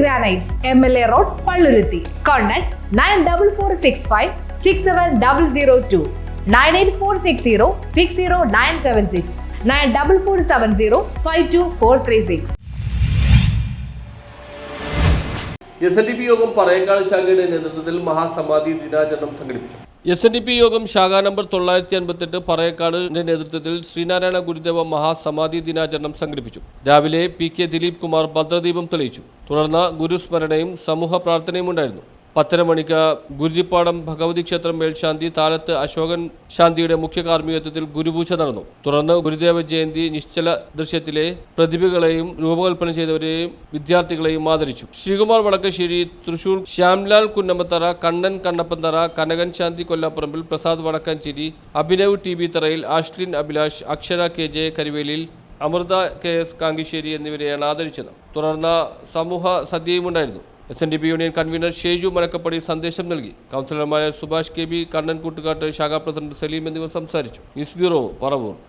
Granites M L A road Palluruthy contact nine double four six five six seven double zero two nine eight four six zero six zero nine seven six nine double four seven zero five two four three six S N D P Yogam Parayakkad ശാഖയുടെ നേതൃത്വത്തിൽ മഹാസമാധി ദിനാചരണം സംഘടിപ്പിച്ചു. S N D P യോഗം ശാഖ number തൊള്ളായിരത്തി അൻപത്തെട്ട് പറയക്കാടിന്റെ നേതൃത്വത്തിൽ ശ്രീനാരായണ ഗുരുദേവ മഹാസമാധി ദിനാചരണം സംഘടിപ്പിച്ചു. രാവിലെ പി കെ ദിലീപ് കുമാർ ഭദ്രദീപം തെളിയിച്ചു. തുടർന്ന് ഗുരുസ്മരണയും സമൂഹ പ്രാർത്ഥനയും ഉണ്ടായിരുന്നു. പത്തര മണിക്ക് ഗുരുതിപ്പാടം ഭഗവതി ക്ഷേത്രം മേൽശാന്തി താലത്ത് അശോകൻ ശാന്തിയുടെ മുഖ്യ കാർമ്മികത്വത്തിൽ ഗുരുപൂജ നടന്നു. തുടർന്ന് ഗുരുദേവ ജയന്തി നിശ്ചല ദൃശ്യത്തിലെ പ്രതിഭകളെയും രൂപകൽപ്പന ചെയ്തവരെയും വിദ്യാർത്ഥികളെയും ആദരിച്ചു. Sreekumar Vadakkassery Thrissur Shyamlal Kunnampathara Kannan Kannappanthara Kanakan Shanthi Kollappurambil Prasad Vadakkanchery Abhinav T B Tharayil Ashlin Abhilash Akshara K J Karivelil Amrutha K S Kankissery എന്നിവരെയാണ് ആദരിച്ചത്. തുടർന്ന് സമൂഹ സദ്യയുമുണ്ടായിരുന്നു. S N D P union convener Sheju Malakkappady സന്ദേശം നൽകി. കൗൺസിലർമാരായ Subhash K B Kannan Koottukattu ശാഖാ president Saleem എന്നിവർ സംസാരിച്ചു. News bureau Paravur.